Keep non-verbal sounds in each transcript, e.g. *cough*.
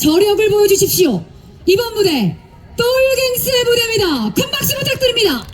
저력을 보여주십시오. 이번 무대 똘갱스의 무대입니다. 큰 박수 부탁드립니다.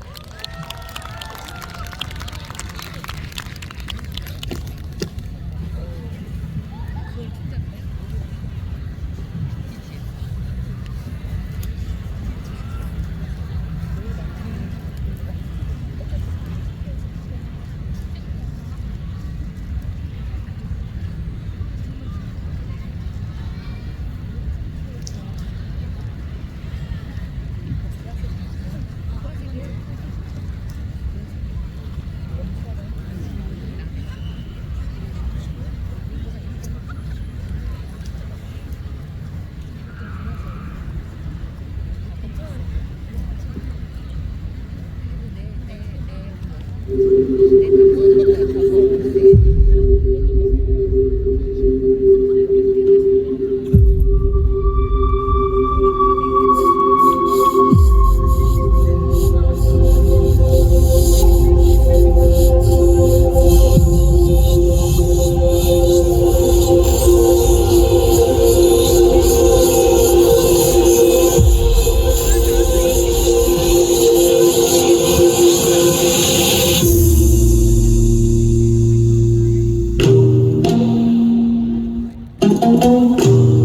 home.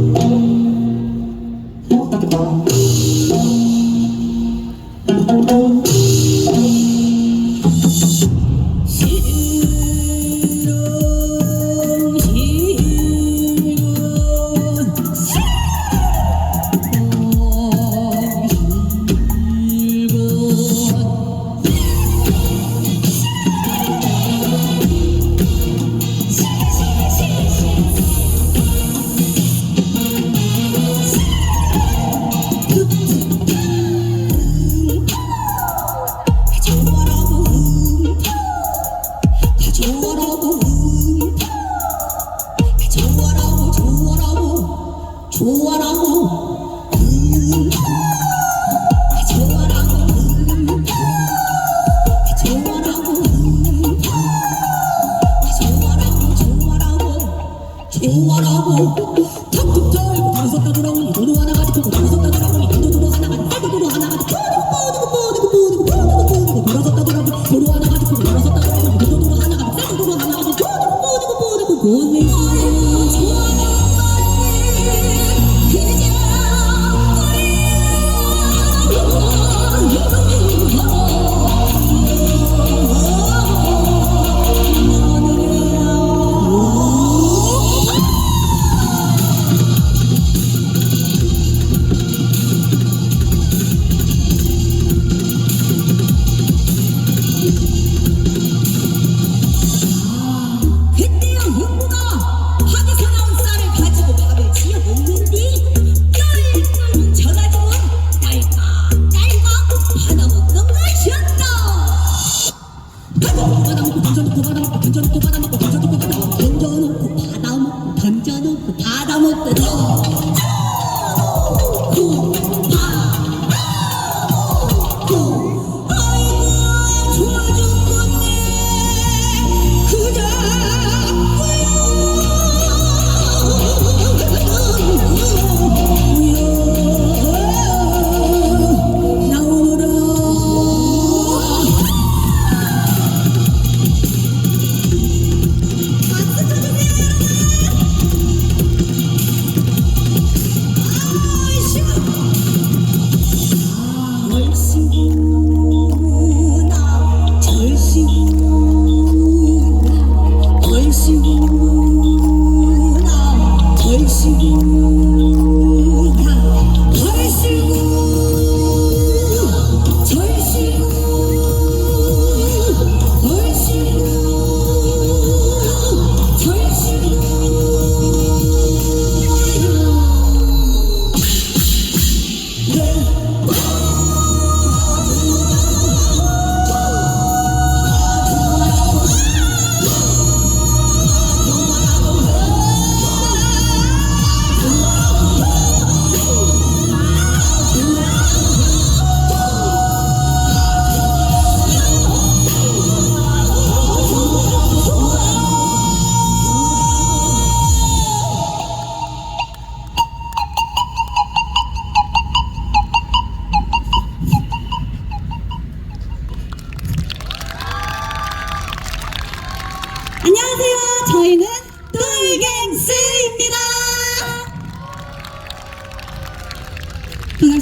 소원하고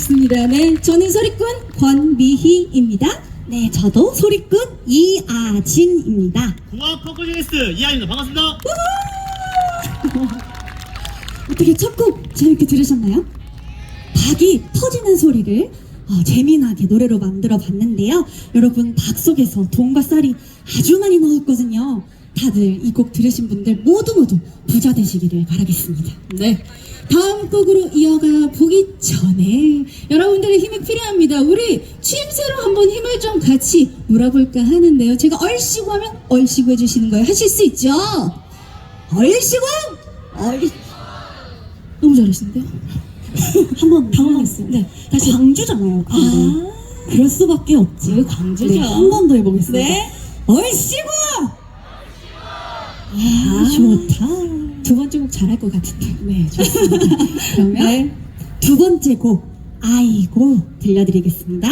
반갑습니다. 네, 저는 소리꾼 권미희입니다. 네, 저도 소리꾼 이아진입니다. 공학 펑크제니스트 이하입니다. 반갑습니다. 어떻게 첫 곡 재밌게 들으셨나요? 박이 터지는 소리를 어, 재미나게 노래로 만들어 봤는데요. 여러분 박 속에서 돈과 쌀이 아주 많이 나왔거든요. 다들 이 곡 들으신 분들 모두 모두 부자 되시기를 바라겠습니다. 네. 다음 곡으로 이어가 보기 전에 여러분들의 힘이 필요합니다. 우리 취임새로 한번 힘을 좀 같이 몰아볼까 하는데요. 제가 얼씨구 하면 얼씨구 해주시는 거예요. 하실 수 있죠? 얼씨구! 얼... 너무 잘하시는데요? 한번 *laughs* 당황했어요. 네, 다시 광주잖아요. 광주. 아, 그럴 수밖에 없지. 아, 광주죠. 네, 한 번 더 해보겠습니다. 네. 얼씨구! 아, 좋다. 두 번째 곡 잘할 것 같은데. 네, 좋습니다. 그러면 네. 두 번째 곡 아이고 들려드리겠습니다.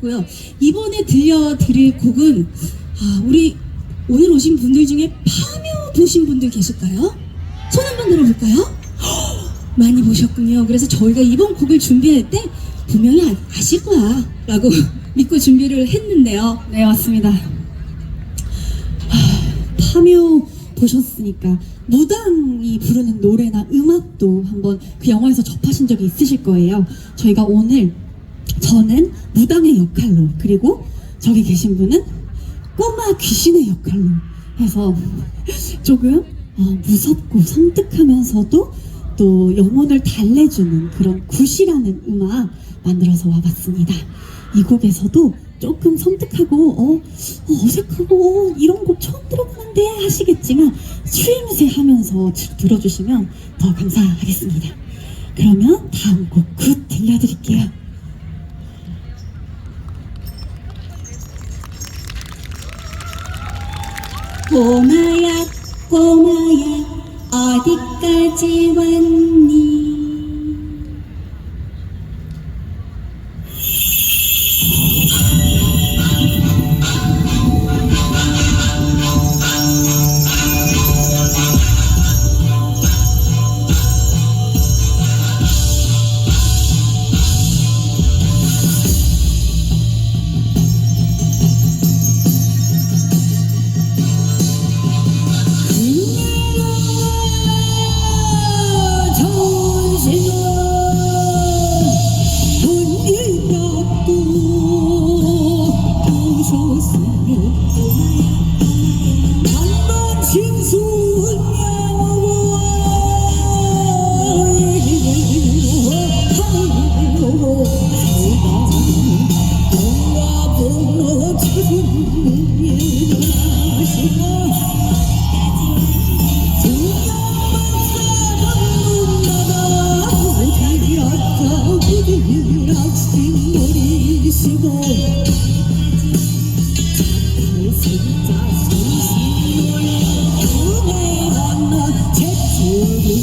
했고요. 이번에 들려드릴 곡은 아, 우리 오늘 오신 분들 중에 파묘 보신 분들 계실까요? 손 한번 들어볼까요? 헉, *gasps* 많이 보셨군요. 그래서 저희가 이번 곡을 준비할 때 분명히 아, 아실 거야 라고 *laughs* 믿고 준비를 했는데요. 네 맞습니다. 파묘 보셨으니까 무당이 부르는 노래나 음악도 한번 그 영화에서 접하신 적이 있으실 거예요. 저희가 오늘 저는 무당의 역할로 그리고 저기 계신 분은 꼬마 귀신의 역할로 해서 *laughs* 조금 어, 무섭고 섬뜩하면서도 또 영혼을 달래주는 그런 굿이라는 음악 만들어서 와봤습니다. 이 곡에서도 조금 섬뜩하고 어, 어, 어색하고 어, 이런 곡 처음 들어보는데 하시겠지만 추임새 하면서 들- 들어주시면 더 감사하겠습니다. 그러면 다음 곡 굿 들려드릴게요. 꼬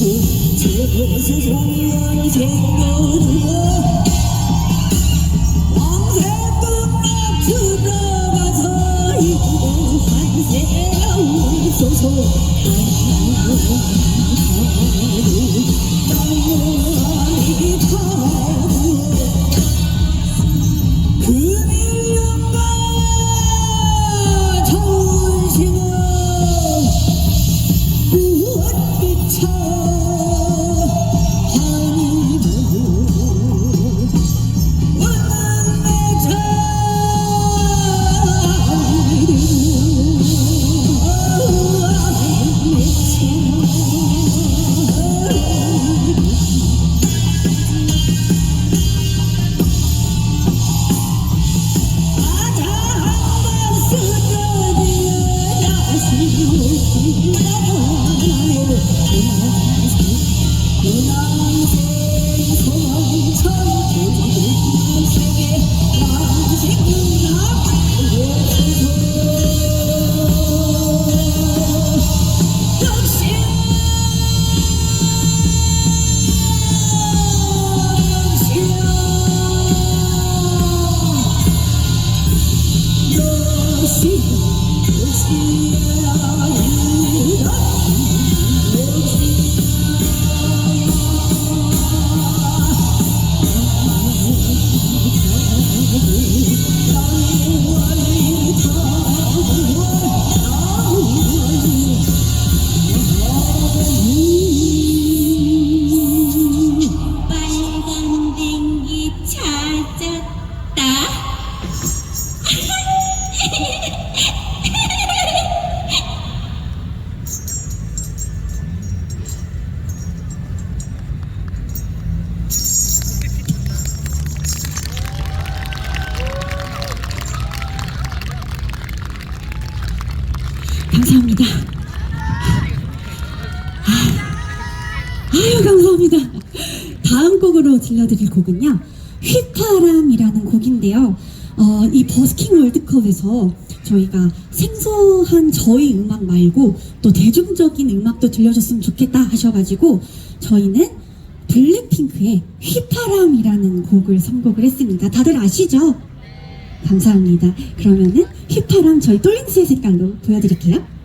마야 꼬마야 어디까지 왔니 빨간 감사합니다. 다음 곡으로 들려드릴 곡은요. 휘파람이라는 곡인데요. 어, 이 버스킹 월드컵에서 저희가 생소한 저희 음악 말고 또 대중적인 음악도 들려줬으면 좋겠다 하셔가지고 저희는 블랙핑크의 휘파람이라는 곡을 선곡을 했습니다. 다들 아시죠? 감사합니다. 그러면은 휘파람 저희 똘린스의 색깔로 보여드릴게요.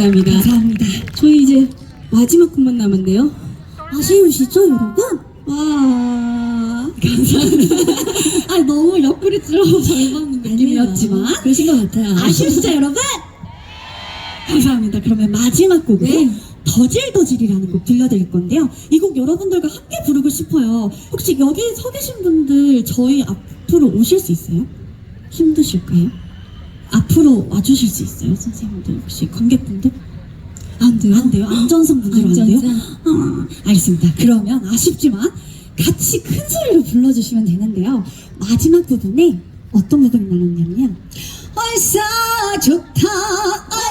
감사합니다. 감사합니다. 저희 이제 마지막 곡만 남았네요. 아쉬우시죠, 여러분? 와. 감사합니다. *laughs* 아, 너무 옆구리처럼 잘 받는 느낌이었지만. 그러신 것 같아요. 아쉽죠, 여러분? 감사합니다. 그러면 마지막 곡으로 네. 더질더질이라는 곡 들려드릴 건데요. 이 곡 여러분들과 함께 부르고 싶어요. 혹시 여기 서 계신 분들 저희 앞으로 오실 수 있어요? 힘드실까요? 앞으로 와주실 수 있어요? 선생님들 혹시 관객분들? 안 돼요? 안 돼요? 안전상 문제로 안 돼요? 아, 알겠습니다. 그러면 아쉽지만 같이 큰 소리로 불러주시면 되는데요. 마지막 부분에 어떤 부분이 나오냐면 얼싸 좋다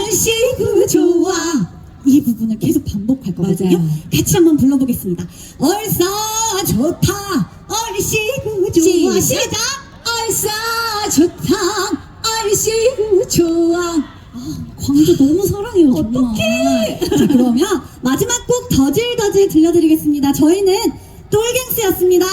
얼씨구 좋아 이 부분을 계속 반복할 거거든요. 맞아요. 같이 한번 불러보겠습니다. 얼싸 좋다 얼씨구 좋아. 시작 얼싸 좋다 얼씨구 좋아. 아, 광주 너무 사랑해요 정말. 어떡해. 자 그러면 마지막 곡 더질더질 들려드리겠습니다. 저희는 똘갱스였습니다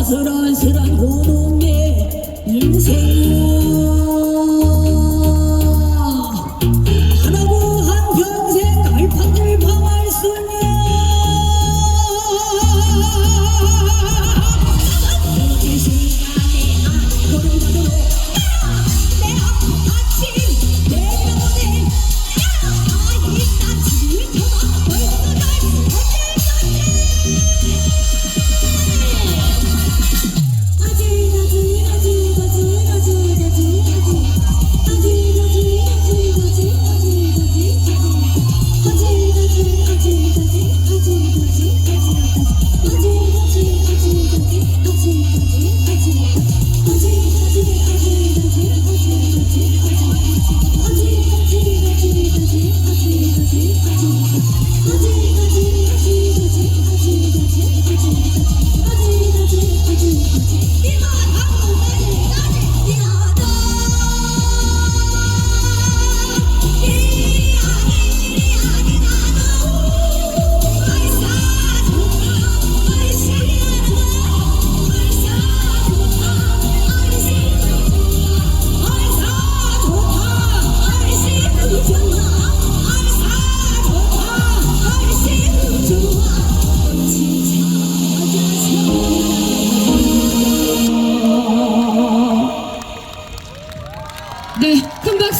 아슬아슬한 고놈의 인생아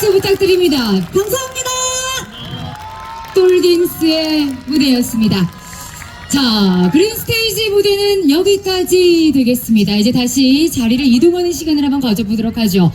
박수 부탁드립니다. 감사합니다. 똘갱스의 무대였습니다. 자, 그린 스테이지 무대는 여기까지 되겠습니다. 이제 다시 자리를 이동하는 시간을 한번 가져보도록 하죠.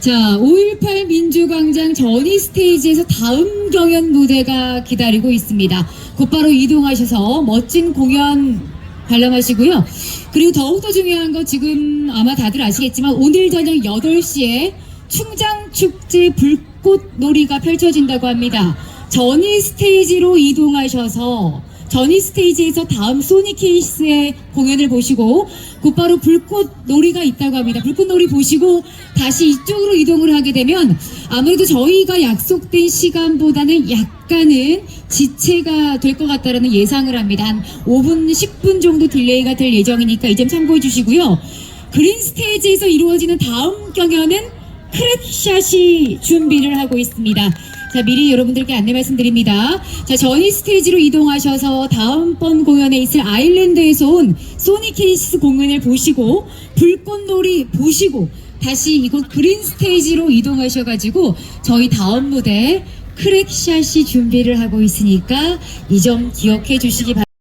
자, 5.18 민주광장 전이 스테이지에서 다음 경연 무대가 기다리고 있습니다. 곧바로 이동하셔서 멋진 공연 관람하시고요. 그리고 더욱더 중요한 거 지금 아마 다들 아시겠지만 오늘 저녁 8시에 충장축제 불꽃놀이가 펼쳐진다고 합니다. 전이 스테이지로 이동하셔서 전이 스테이지에서 다음 소니 케이스의 공연을 보시고 곧바로 불꽃놀이가 있다고 합니다. 불꽃놀이 보시고 다시 이쪽으로 이동을 하게 되면 아무래도 저희가 약속된 시간보다는 약간은 지체가 될 것 같다라는 예상을 합니다. 한 5분, 10분 정도 딜레이가 될 예정이니까 이 점 참고해 주시고요. 그린 스테이지에서 이루어지는 다음 경연은 크랙샷이 준비를 하고 있습니다. 자, 미리 여러분들께 안내 말씀드립니다. 자, 저희 스테이지로 이동하셔서 다음번 공연에 있을 아일랜드에서 온 소니케이스 공연을 보시고 불꽃놀이 보시고 다시 이곳 그린 스테이지로 이동하셔가지고 저희 다음 무대 크랙샷이 준비를 하고 있으니까 이 점 기억해 주시기 바랍니다.